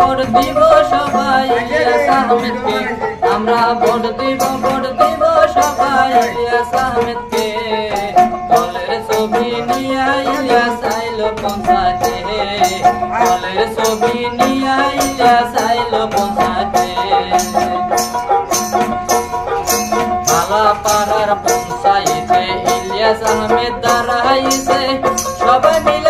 Vote দিব সবাই ইলিয়াস আমরা ভোট দিব ভোট দিব সবাই ইলিয়াস আহমেদকে ছবি নিয়ে ইলিয়াস পঞ্চায়েতে দলের ছবি নিয়ে ইলিয়াস পঞ্চায়েতে পাড়ার পঞ্চায়েতে ইলিয়াস আহমেদ দাঁড়াইছে। সবাই মিলে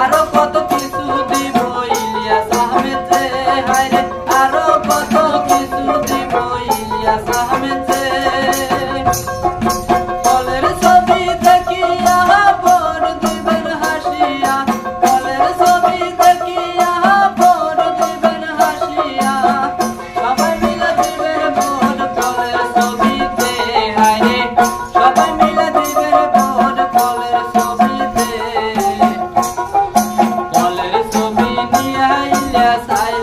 আরও কত কিছু দিব ইলিয়াস আহমেদ রে হায়রে আরও কত কিছু দিব ইলিয়াস আহমেদ রে। কলের ছবি দেখিয়া ভোট দিবেন হাসিয়া। কলের ছবি দেখিয়া দিবেন হাসিয়া। ছবি নিয়ে আইলে